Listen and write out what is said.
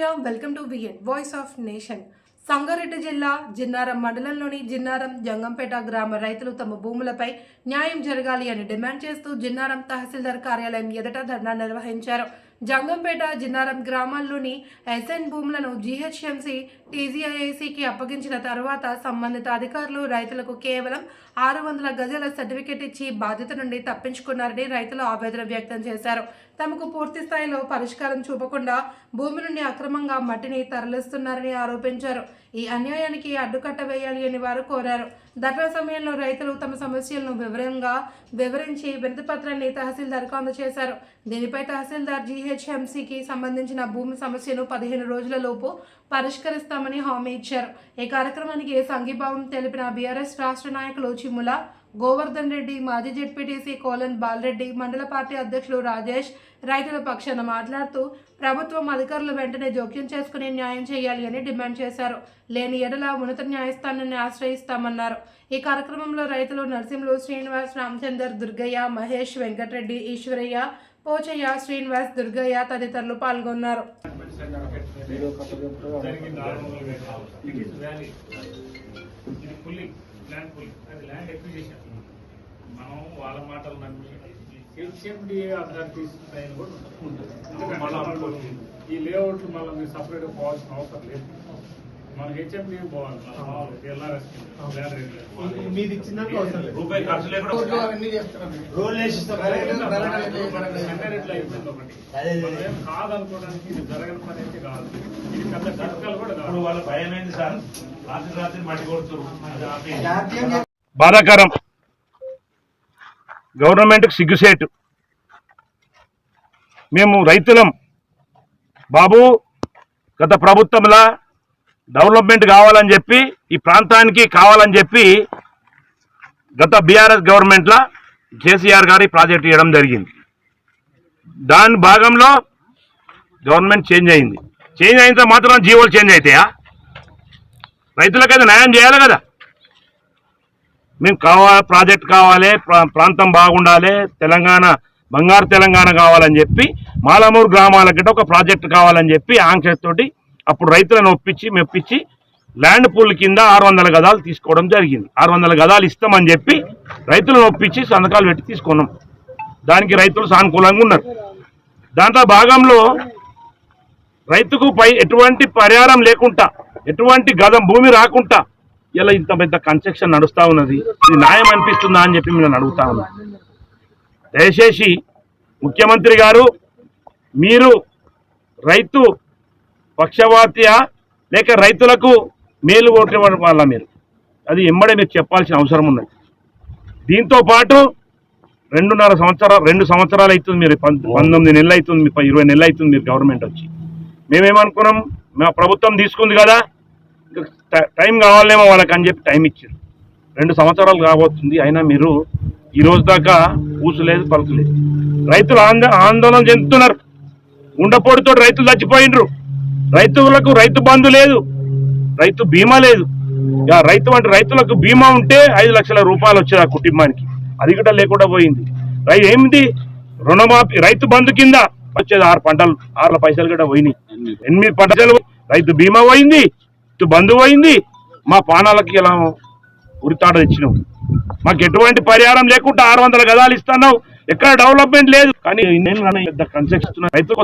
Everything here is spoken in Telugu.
Welcome to VN voice of nation Sangareddy జిల్లా జిన్నారం మండలంలోని జిన్నారం జంగంపేట గ్రామ రైతులు తమ భూములపై న్యాయం జరగాలి అని డిమాండ్ చేస్తూ జిన్నారం తహసీల్దార్ కార్యాలయం ఎదుట ధర్నా నిర్వహించారు. జంగంపేట జిన్నారం గ్రామాల్లోని ఎస్ఎన్ భూములను జీహెచ్ఎంసీ టీజీఐఐసికి అప్పగించిన తర్వాత సంబంధిత అధికారులు రైతులకు కేవలం ఆరు వందల గజాల సర్టిఫికెట్ ఇచ్చి బాధ్యత నుండి తప్పించుకున్నారని రైతులు ఆవేదన వ్యక్తం చేశారు. తమకు పూర్తి స్థాయిలో పరిష్కారం చూపకుండా భూమి నుండి అక్రమంగా మట్టిని తరలిస్తున్నారని ఆరోపించారు. ఈ అన్యాయానికి అడ్డుకట్ట వేయాలి అని వారు కోరారు. ధర్నా సమయంలో రైతులు తమ సమస్యలను వివరంగా వివరించి వినతిపత్రాన్ని తహసీల్దార్కు అందజేశారు. దీనిపై తహసీల్దార్ జీహెచ్ఎంసీకి సంబంధించిన భూమి సమస్యను పదిహేను రోజులలోపు పరిష్కరిస్తామని హామీ ఇచ్చారు. ఈ కార్యక్రమానికి సంఘీభావం తెలిపిన బీఆర్ఎస్ రాష్ట్ర నాయకులు చిమ్ముల గోవర్ధన్ రెడ్డి మాజీ జెడ్పీటీసీ కోలన్ బాలరెడ్డి మండల పార్టీ అధ్యక్షులు రాజేష్ రైతుల పక్షాన మాట్లాడుతూ ప్రభుత్వం అధికారులు వెంటనే జోక్యం చేసుకుని న్యాయం చేయాలి అని డిమాండ్ చేశారు. లేని ఎడల ఉన్నత న్యాయస్థానాన్ని ఆశ్రయిస్తామన్నారు. ఈ కార్యక్రమంలో రైతులు నరసింహులు శ్రీనివాస్ రామచందర్ దుర్గయ్య మహేష్ వెంకటరెడ్డి ఈశ్వరయ్య పోచయ్య శ్రీనివాస్ దుర్గయ్య తదితరులు పాల్గొన్నారు. జరిగింది ఆరు వందల ఇది ల్యాండ్ పుల్లింగ్ అది ల్యాండ్ ఎక్విజిషన్ మనం వాళ్ళ మాటలు నమ్మి హెచ్ఎండిఏ అథారిటీస్ పైన కూడా ఉంటుంది. ఈ లేఅవుట్ మళ్ళీ మీరు సపరేట్ పోవాల్సిన అవసరం లేదు. మనకి హెచ్ఎండిఏ పోవాలి రూపాయి ఖర్చు లేకుండా అయిపోయింది ఒకటి. మనం కాదనుకోవడానికి ఇది జరగని పని అయితే కాదు. ఇది పెద్ద కట్టకలు కూడా కాదు. వాళ్ళ భయం ఏంది సార్? బాధాకరం. గవర్నమెంట్కి సిగ్గుసేటు మేము రైతులం. బాబు గత ప్రభుత్వంలా డెవలప్మెంట్ కావాలని చెప్పి ఈ ప్రాంతానికి కావాలని చెప్పి గత బీఆర్ఎస్ గవర్నమెంట్లో కేసీఆర్ గారి ప్రాజెక్ట్ ఇవ్వడం జరిగింది. దాని భాగంలో గవర్నమెంట్ చేంజ్ అయింది. చేంజ్ అయినంత మాత్రం జీవోలు చేంజ్ అవుతాయా? రైతులకైతే న్యాయం చేయాలి కదా. మేము కావాలి ప్రాజెక్ట్ కావాలి ప్రా- ప్రాంతం బాగుండాలి తెలంగాణ బంగారు తెలంగాణ కావాలని చెప్పి మాలమూరు గ్రామాలకి ఒక ప్రాజెక్ట్ కావాలని చెప్పి ఆంక్షతోటి అప్పుడు రైతులను ఒప్పించి మెప్పించి ల్యాండ్ పూల్ కింద ఆరు వందల గదాలు తీసుకోవడం జరిగింది. ఆరు వందల గదాలు ఇస్తామని చెప్పి రైతులను ఒప్పించి సంతకాలు పెట్టి తీసుకున్నాం. దానికి రైతులు సానుకూలంగా ఉన్నారు. దాంట్లో భాగంలో రైతుకు పై ఎటువంటి పరిహారం లేకుండా ఎటువంటి గదం భూమి రాకుండా ఇలా ఇంత పెద్ద కన్స్ట్రక్షన్ నడుస్తూ ఉన్నది. ఇది న్యాయం అనిపిస్తుందా అని చెప్పి నేను అడుగుతా ఉన్నా. దయచేసి ముఖ్యమంత్రి గారు మీరు రైతు పక్షవాత్య లేక రైతులకు మేలు కొట్టే వాళ్ళ మీరు. అది ఎమ్మడే మీరు చెప్పాల్సిన అవసరం ఉన్నది. దీంతో పాటు రెండున్నర సంవత్సరాలు రెండు సంవత్సరాలు అవుతుంది మీరు పంతొమ్మిది నెలలు అవుతుంది ఇరవై నెలలు అవుతుంది మీరు గవర్నమెంట్ వచ్చి. మేమేమనుకున్నాం మా ప్రభుత్వం తీసుకుంది కదా టైం కావాలేమో వాళ్ళకి అని చెప్పి టైం ఇచ్చారు. రెండు సంవత్సరాలు కాబోతుంది అయినా మీరు ఈ రోజు దాకా ఊసు లేదు రైతులు ఆంద ఆందోళన చెందుతున్నారు. ఉండపోటుతో రైతులు చచ్చిపోయినరు రైతులకు రైతు బంధు లేదు. రైతు బీమా లేదు. ఇక రైతు అంటే రైతులకు బీమా ఉంటే ఐదు లక్షల రూపాయలు వచ్చేది ఆ కుటుంబానికి. అది కూడా లేకుండా పోయింది. రై ఏమిటి? రుణమాఫీ రైతు బంధు కింద వచ్చేది ఆరు పంటలు ఆరు పైసలు కూడా పోయినాయి. ఎనిమిది పంటలు రైతు బీమా పోయింది బంధువు పోయింది. మా పానాలకి ఇలా ఉరితాడ ఇచ్చినావు మాకు ఎటువంటి పరిహారం లేకుండా ఆరు వందల గదాలు ఇస్తున్నావు. ఎక్కడ డెవలప్మెంట్ లేదు. కానీ నేను పెద్ద కన్స్ట్రక్షన్ రైతు